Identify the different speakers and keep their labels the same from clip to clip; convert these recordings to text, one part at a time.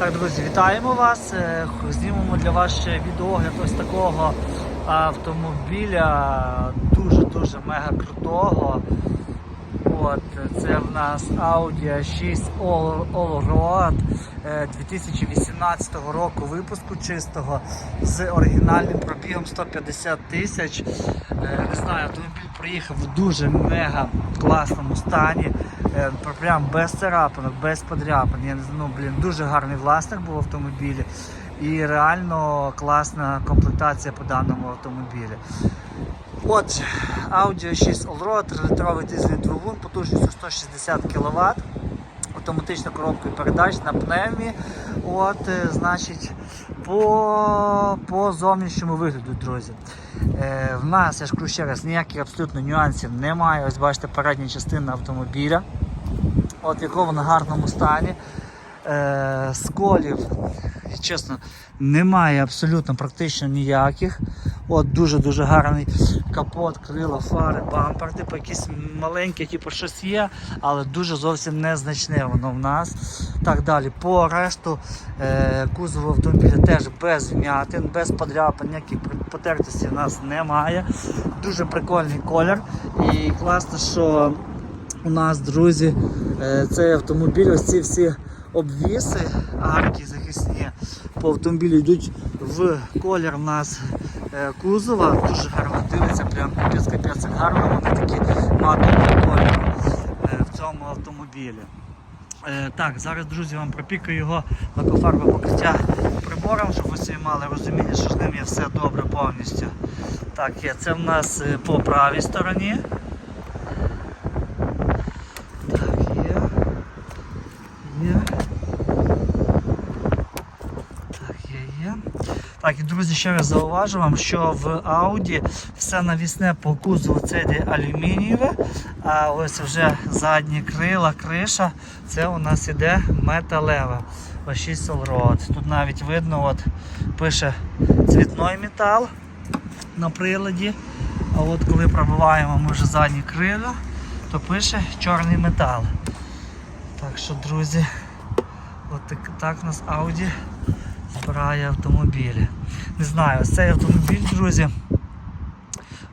Speaker 1: Так, друзі, вітаємо вас. Е, Знімемо для вас ще відеогляд ось такого автомобіля дуже-дуже мега крутого. От, це в нас Audi A6 All- Allroad е, 2018 року випуску чистого з оригінальним пробігом 150 тисяч. Е, Не знаю, автомобіль проїхав в дуже мега класному стані. Е, Прям без царапинок, без подряпин. Я не знаю, ну, блін, дуже гарний власник був в автомобілі. І реально класна комплектація по даному автомобілі. Отже, Audi 6 Allroad, 3-літровий дизельний двигун потужністю 160 кВт, автоматична коробка передач на пневмі. От, е, значить, по, по зовнішньому вигляду, друзі. Е, в нас, я ж кажу ще раз, ніяких абсолютно нюансів немає. Ось бачите, передня частина автомобіля. От в на гарному стані. Е, сколів, чесно, немає абсолютно практично ніяких. От Дуже-дуже гарний капот, крила, фари, бампер, типу якісь маленькі, типу щось є, але дуже зовсім незначне воно в нас. Так далі. По решту е, кузову автомобіля теж без вмятин, без подряпин, ніяких потертості в нас немає. Дуже прикольний колір. І класно, що у нас, друзі, е, цей автомобіль, ось ці всі обвіси, арки захисні по автомобілю йдуть в колір у нас е, кузова. Дуже гарно дивиться, прям капець капець гарно, вони такі матового кольору е, в цьому автомобілі. Е, Так, зараз, друзі, вам пропікаю його лакофарбове покриття прибором, щоб ви собі мали розуміння, що з ним є все добре повністю. Так. Це в нас по правій стороні. Так, є. Є. Так, є, є. Так, і друзі, ще раз зауважу вам, що в Audi все навісне по кузову це йде алюмінієве, а ось вже задні крила, криша, це у нас іде металеве. Ось 6 Allroad. Тут навіть видно, от пише цвітний метал на приладі. А от коли пробиваємо ми вже задні крила, то пише чорний метал. Так що, друзі, от так, так у нас Audi збирає автомобілі. Не знаю, ось цей автомобіль, друзі.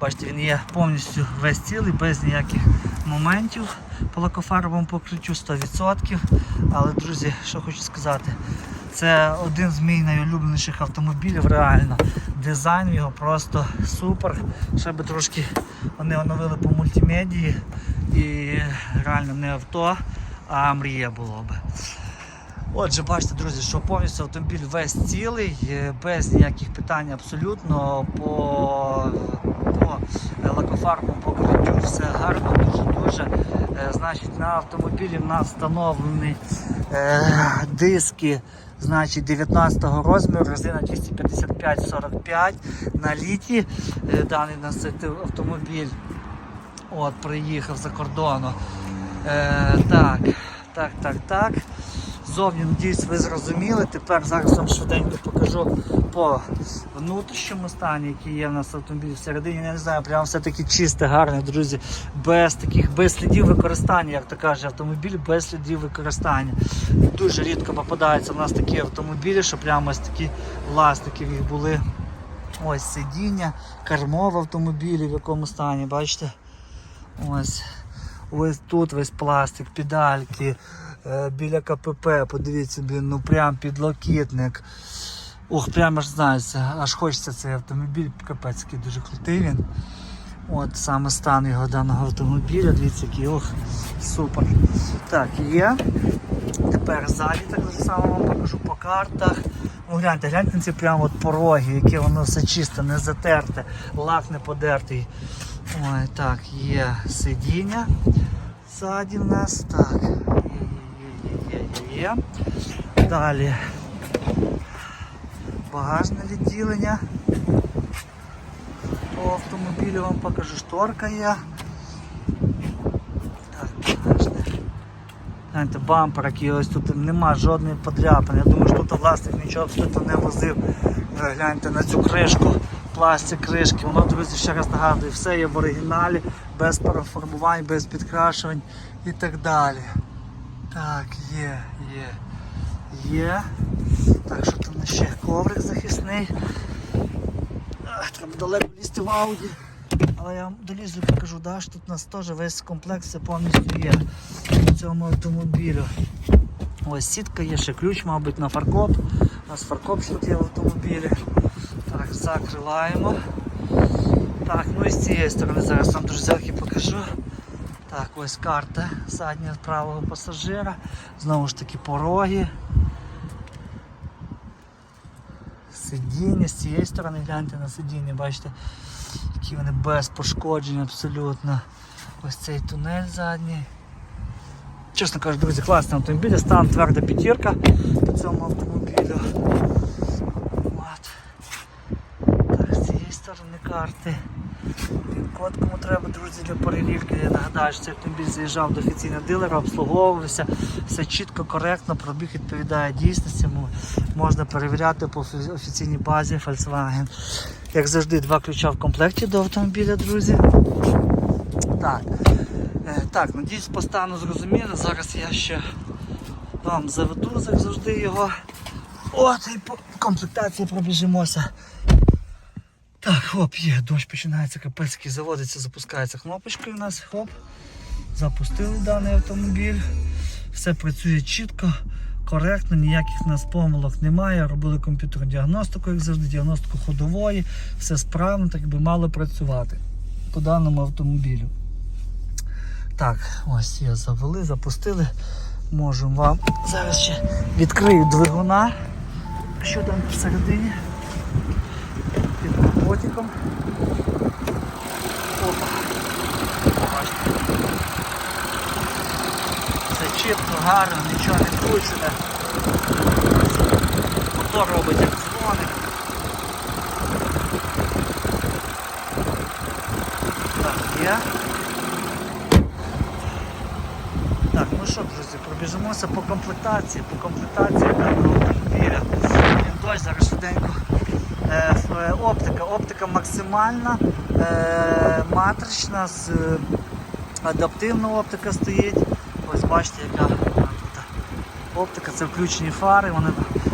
Speaker 1: Бачите, він є повністю весь цілий, без ніяких моментів по лакофарбовому покриттю 100%. Але, друзі, що хочу сказати, це один з моїх найулюбленіших автомобілів, реально. Дизайн його просто супер. Ще би трошки вони оновили по мультимедії і реально не авто, а мрія було би. Отже, бачите, друзі, що повністю автомобіль весь цілий, е, без ніяких питань абсолютно по, по е, лакофарбовому покриттю все гарно, дуже-дуже. Е, Значить, на автомобілі в нас встановлені е, диски значить, 19 розміру, резина 255-45 на літі. Даний нас автомобіль от, приїхав за кордону. Е, так, так, так, так. Зовні, надіюсь, ви зрозуміли. Тепер зараз вам швиденько покажу по внутрішньому стані, який є в нас автомобіль всередині. Я не знаю, прям все-таки чисте, гарне, друзі, без таких без слідів використання, як то каже, автомобіль без слідів використання. Дуже рідко попадаються в нас такі автомобілі, що прямо ось такі власників їх були. Ось сидіння, кермо в автомобілі, в якому стані, бачите? Ось. Ось тут весь пластик, педальки, е, біля КПП, подивіться, блін, ну прям підлокітник. Ох, прямо аж знається, аж хочеться цей автомобіль, капець який дуже крутий він. От саме стан його даного автомобіля, дивіться, який ох, супер. Так, є. Тепер ззаді так само вам покажу по картах. Ну, гляньте, гляньте ці прямо от пороги, яке воно все чисте, не затерте, лак не подертий. Ой, так, є сидіння ззаді в нас. Так, є. Далі багажне відділення. По автомобілю вам покажу, шторка є. Так, багажне. Гляньте, бампер, який ось тут нема жодної подряпини. Я думаю, що тут власник нічого абсолютно не возив. Гляньте на цю кришку, пластик кришки. Воно, друзі, ще раз нагадую, все є в оригіналі, без переформувань, без підкрашувань і так далі. Так, є, є, є. Так, що там ще коврик захисний. Ах, треба далеко лізти в ауді. Але я вам долізу і покажу, да, що тут у нас теж весь комплекс все повністю є в цьому автомобілю. Ось сітка є, ще ключ, мабуть, на фаркоп. У нас фаркоп тут є в автомобілі. Закриваємо. Так, ну і з цієї сторони зараз вам друзяки покажу. Так, ось карта задня правого пасажира. Знову ж таки пороги. Сидіння з цієї сторони гляньте на сидіння, бачите, які вони без пошкоджень абсолютно. Ось цей тунель задній. Чесно кажучи, друзі, класний автомобіль, стан тверда п'ятірка по цьому автомобілю. От. Так, з цієї сторони карти. Код кому треба, друзі, для перевірки. Я нагадаю, що цей автомобіль заїжджав до офіційного дилера, обслуговувався, все чітко, коректно, пробіг відповідає дійсності. Можна перевіряти по офіційній базі Volkswagen. Як завжди, два ключа в комплекті до автомобіля, друзі. Так, Е, так, надіюсь, по стану зрозуміло. Зараз я ще вам заведу, як завжди його. От і по комплектації пробіжимося. Так, хоп, є, дощ починається, капецький заводиться, запускається кнопочкою у нас, хоп. Запустили даний автомобіль. Все працює чітко, коректно, ніяких у нас помилок немає. Робили комп'ютерну діагностику, як завжди, діагностику ходової, все справно, так би мало працювати по даному автомобілю. Так, ось я завели, запустили. Можемо вам зараз ще відкрию двигуна. Що там всередині? Під. Опа. Бачите. Все чітко, гарно, нічого не кручене. Мотор робить як дзвоник. Так, є. Так, ну що, друзі, пробіжимося по комплектації, по комплектації даного автомобіля. Дощ зараз швиденько. Е, оптика. Оптика максимальна, е, матрична, е, адаптивна оптика стоїть. Ось бачите, яка тут. Оптика це включені фари. Вони,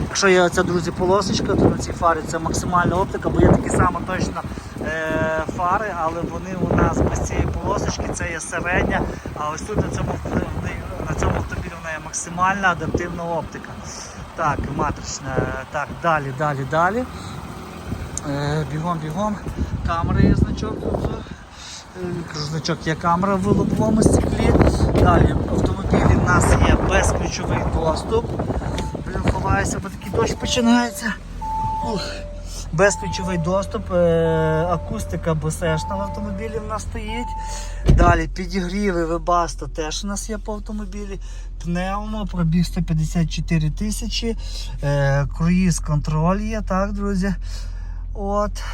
Speaker 1: якщо є оця, друзі, полосочка, то на цій фарі це максимальна оптика, бо є такі само точно е, фари, але вони у нас без цієї полосочки, це є середня, а ось тут на цьому, на цьому автомобілі вона є максимальна адаптивна оптика. Так, матрична. Так, далі, далі, далі. Е, бігом, бігом. Камера є значок. Е, значок є камера в лобовому стеклі. Далі в автомобілі в нас є безключовий доступ. Блін, ховаюся, бо такий дощ починається. Ух. Безключовий доступ, е, акустика босешна в автомобілі в нас стоїть. Далі підігріви вебасто теж у нас є по автомобілі. Пневмо, пробіг 154 тисячі. Е, круїз контроль є, так, друзі. От.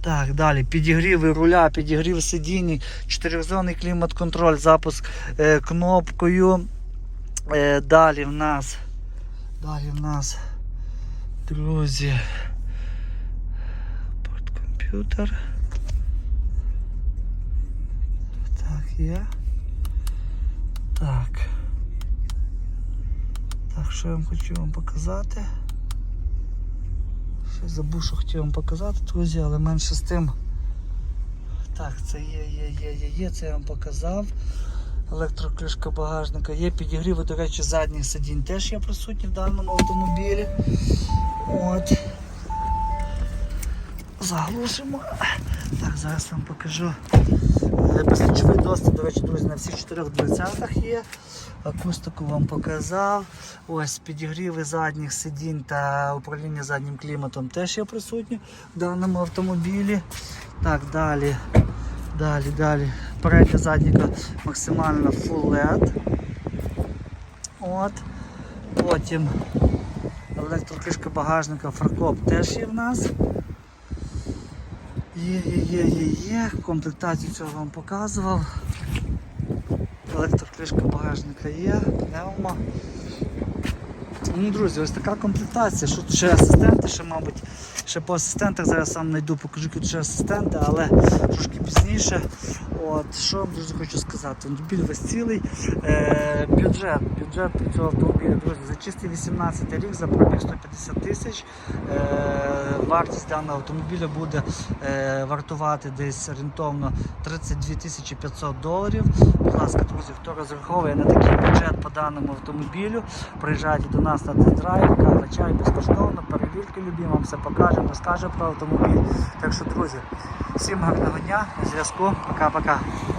Speaker 1: Так, далі підігріви руля, підігрів сидінь, чотиризонний клімат-контроль, запуск е, кнопкою. Е, далі в нас. Далі в нас, друзі. Порткомп'ютер. Так, є. Так. Так, що я вам хочу вам показати? Ще забув, що хотів вам показати, друзі, але менше з тим. Так, це є, є, є, є, є, це я вам показав. Електроклюшка багажника є, підігріви, до речі, задніх сидінь теж є присутні в даному автомобілі. От. Заглушимо. Так, зараз вам покажу. Е, Безключовий доступ, до речі, друзі, на всіх чотирьох дверцятах є. Акустику вам показав. Ось підігріви задніх сидінь та управління заднім кліматом теж є присутні в даному автомобілі. Так, далі. Далі, далі. Передня задніка максимально Full LED. От. Потім електрокришка багажника фаркоп теж є в нас. Є, є, є, є, є. Комплектацію цього вам показував. Електрокришка багажника є, пневма. Ну, друзі, ось така комплектація. Що ще асистенти, ще, мабуть, ще по асистентах зараз сам знайду, покажу, тут ще асистенти, але трошки пізніше. От, що вам дуже хочу сказати. Автомобіль весь цілий. Е, бюджет. Бюджет цього автомобіля, друзі, за чистий 18 рік, за пробіг 150 тисяч. Е, вартість даного автомобіля буде е, вартувати десь орієнтовно 32 тисячі 500 доларів. Будь ласка, друзі, хто розраховує на такий бюджет по даному автомобілю, приїжджайте до нас на тест-драйв, безкоштовно, перевірки вам все покажемо, розкажемо про автомобіль. Так що, друзі, всім гарного дня, зв'язку, пока-пока.